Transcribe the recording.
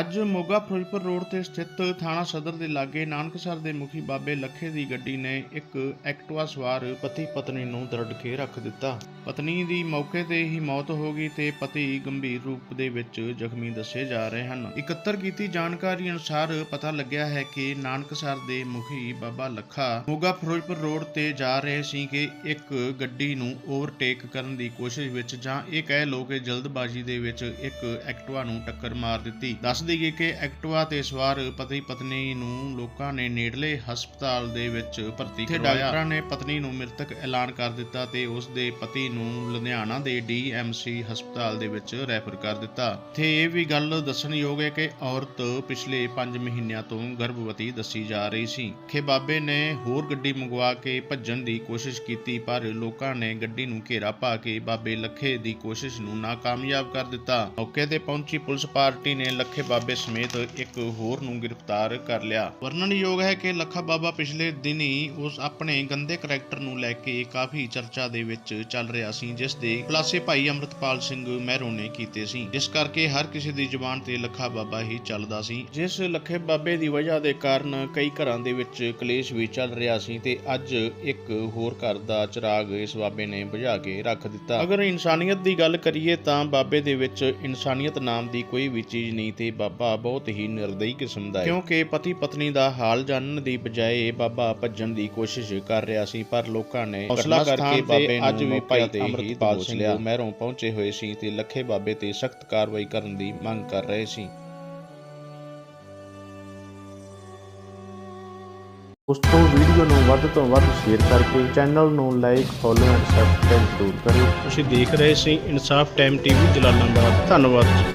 ਅੱਜ ਮੋਗਾ ਫਿਰੋਜ਼ਪੁਰ ਰੋਡ ਤੇ ਸਥਿਤ ਥਾਣਾ ਸਦਰ ਦੇ ਲਾਗੇ ਨਾਨਕਸਰ ਦੇ ਮੁਖੀ ਬਾਬੇ ਲੱਖੇ ਦੀ ਗੱਡੀ ਨੇ ਇੱਕ ਐਕਟਿਵਾ ਸਵਾਰ ਪਤੀ ਪਤਨੀ ਨੂੰ ਦਰੜ ਕੇ ਰੱਖ ਦਿੱਤਾ। ਪਤਨੀ ਦੀ ਮੌਕੇ ਤੇ ਹੀ ਮੌਤ ਹੋ ਗਈ ਤੇ ਪਤੀ ਗੰਭੀਰ ਰੂਪ ਦੇ ਵਿੱਚ ਜ਼ਖਮੀ ਦੱਸੇ ਜਾ ਰਹੇ ਹਨ। ਇਕੱਤਰ ਕੀਤੀ ਜਾਣਕਾਰੀ ਅਨੁਸਾਰ ਪਤਾ ਲੱਗਿਆ ਹੈ ਕਿ ਨਾਨਕਸਰ ਦੇ ਮੁਖੀ ਬਾਬਾ ਲੱਖਾ ਮੋਗਾ ਫਿਰੋਜ਼ਪੁਰ ਰੋਡ ਤੇ ਜਾ ਰਹੇ ਸੀ ਕਿ ਇੱਕ ਗੱਡੀ ਨੂੰ ਓਵਰਟੇਕ ਕਰਨ ਦੀ ਕੋਸ਼ਿਸ਼ ਵਿੱਚ ਜਾਂ ਇਹ ਕਹਿ ਲੋ ਕਿ ਜਲਦਬਾਜ਼ੀ ਦੇ ਵਿੱਚ ਇੱਕ ਐਕਟਿਵਾ ਨੂੰ ਟੱਕਰ ਮਾਰ ਦਿੱਤੀ। ਦੱਸ ਦਈਏ ਕਿ ਐਕਟਿਵਾ ਤੇ ਸਵਾਰ ਪਤੀ ਪਤਨੀ ਨੂੰ ਲੋਕਾਂ ਨੇ ਨੇੜਲੇ ਹਸਪਤਾਲ ਦੇ ਵਿੱਚ ਭਰਤੀ ਕਰਵਾਇਆ। ਡਾਕਟਰਾਂ ਨੇ ਪਤਨੀ ਨੂੰ ਮ੍ਰਿਤਕ ਐਲਾਨ ਕਰ ਦਿੱਤਾ ਤੇ ਉਸ ਦੇ ਪਤੀ ਨੂੰ ਲੁਧਿਆਣਾ ਦੇ ਡੀਐਮਸੀ ਹਸਪਤਾਲ ਦੇ ਵਿੱਚ ਰੈਫਰ ਕਰ ਦਿੱਤਾ। ਤੇ ਇਹ ਵੀ ਗੱਲ ਦੱਸਣਯੋਗ ਹੈ ਕਿ ਔਰਤ ਪਿਛਲੇ 5 ਮਹੀਨਿਆਂ ਤੋਂ ਗਰਭਵਤੀ ਦੱਸੀ ਜਾ ਰਹੀ ਸੀ। ਖੇ ਬਾਬੇ ਨੇ ਹੋਰ ਗੱਡੀ ਮੰਗਵਾ ਕੇ ਭੱਜਣ ਦੀ ਕੋਸ਼ਿਸ਼ ਕੀਤੀ ਪਰ ਲੋਕਾਂ ਨੇ ਗੱਡੀ ਨੂੰ ਘੇਰਾ ਪਾ ਕੇ ਬਾਬੇ ਲੱਖੇ ਦੀ ਕੋਸ਼ਿਸ਼ ਨੂੰ ਨਾਕਾਮਯਾਬ ਕਰ ਦਿੱਤਾ। ਮੌਕੇ ਤੇ ਪਹੁੰਚੀ ਪੁਲਿਸ ਪਾਰਟੀ ਨੇ ਲੱਖੇ ਬਾਬੇ ਸਮੇਤ ਇੱਕ ਹੋਰ ਨੂੰ ਗ੍ਰਿਫਤਾਰ ਕਰ ਲਿਆ। ਵਰਣਨਯੋਗ ਹੈ ਕਿ ਲੱਖਾ ਬਾਬਾ ਪਿਛਲੇ ਦਿਨੀ ਉਸ ਆਪਣੇ ਗੰਦੇ ਕਰੈਕਟਰ ਨੂੰ ਲੈ ਕੇ ਕਾਫੀ ਚਰਚਾ ਦੇ ਵਿੱਚ ਚੱਲ ਰਿਹਾ ਸੀ, ਜਿਸ ਦੇ ਖੁਲਾਸੇ ਭਾਈ ਅਮਰਤਪਾਲ ਸਿੰਘ ਮਹਿਰੋਂ ਨੇ ਕੀਤੇ ਸੀ। ਜਿਸ ਕਰਕੇ ਹਰ ਕਿਸੇ ਦੀ ਜ਼ੁਬਾਨ ਤੇ ਲੱਖਾ ਬਾਬਾ ਹੀ ਚੱਲਦਾ ਸੀ। ਜਿਸ ਲੱਖੇ ਬਾਬੇ ਦੀ ਵਜ੍ਹਾ ਦੇ ਕਾਰਨ ਕਈ ਘਰਾਂ ਦੇ ਵਿੱਚ ਕਲੇਸ਼ ਵੀ ਚੱਲ ਰਿਹਾ ਸੀ ਤੇ ਅੱਜ ਇੱਕ ਹੋਰ ਘਰ ਦਾ ਚਿਰਾਗ ਇਸ ਬਾਬੇ ਨੇ ਬੁਝਾ ਕੇ ਰੱਖ ਦਿੱਤਾ। ਅਗਰ ਇਨਸਾਨੀਅਤ ਦੀ ਗੱਲ ਕਰੀਏ ਤਾਂ ਬਾਬੇ ਦੇ ਵਿੱਚ ਇਨਸਾਨੀਅਤ ਨਾਮ ਦੀ ਕੋਈ ਵੀ ਚੀਜ਼ ਨਹੀਂ ਤੇ ਬਾਬਾ ਬਹੁਤ ਹੀ ਨਿਰਦਈ ਕਿਸਮ ਦਾ ਹੈ ਕਿਉਂਕਿ ਪਤੀ ਪਤਨੀ ਦਾ ਹਾਲ ਜਾਣਨ ਦੀ ਬਜਾਏ ਬਾਬਾ ਭੱਜਣ ਦੀ ਕੋਸ਼ਿਸ਼ ਕਰ ਰਿਹਾ ਸੀ ਪਰ ਲੋਕਾਂ ਨੇ ਹੌਸਲਾ ਕਰਕੇ ਬਾਬੇ ਨੂੰ ਅੱਜ ਵੀ ਭਾਈ ਅਮਰਤਪਾਲ ਸਿੰਘ ਮਹਿਰੋਂ ਪਹੁੰਚੇ ਹੋਏ ਸੀ ਤੇ ਲੱਖੇ ਬਾਬੇ ਤੇ ਸਖਤ ਕਾਰਵਾਈ ਕਰਨ ਦੀ ਮੰਗ ਕਰ ਰਹੇ ਸੀ। ਦੋਸਤੋ ਵੀਡੀਓ ਨੂੰ ਵੱਧ ਤੋਂ ਵੱਧ ਸ਼ੇਅਰ ਕਰਕੇ ਚੈਨਲ ਨੂੰ ਲਾਈਕ ਫੋਲੋ ਐਂਡ ਸਬਸਕ੍ਰਾਈਬ ਜ਼ਰੂਰ ਕਰਿਓ। ਤੁਸੀਂ ਦੇਖ ਰਹੇ ਸੀ ਇਨਸਾਫ ਟਾਈਮ ਟੀਵੀ ਜਲਾਲਾਬਾਦ। ਧੰਨਵਾਦ